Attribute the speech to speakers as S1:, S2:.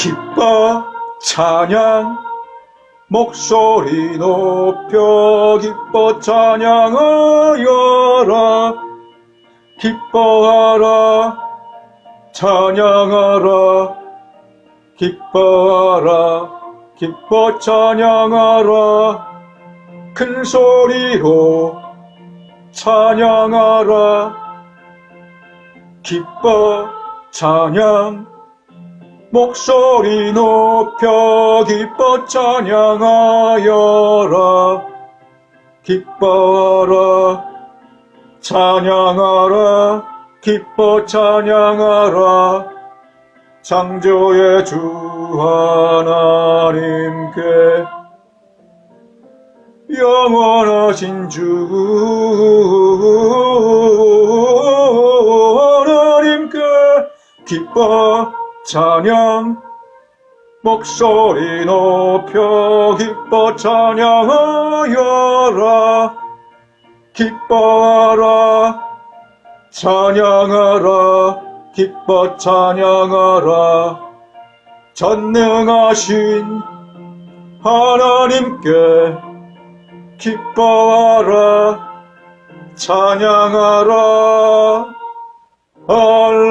S1: 기뻐 찬양. 목소리 높여 기뻐 찬양하여라 기뻐하라 찬양하라. 기뻐하라 기뻐 찬양하라. 큰 소리로 찬양하라. 기뻐 찬양 목소리 높여 기뻐 찬양하여라. 기뻐하라. 찬양하라. 기뻐 찬양하라. 창조의 주 하나님께 영원하신 주 하나님께 기뻐 찬양. 목소리 높여 기뻐 찬양하여라. 기뻐하라. 찬양하라. 기뻐 찬양하라. 전능하신 하나님께 기뻐하라. 찬양하라. 할렐루야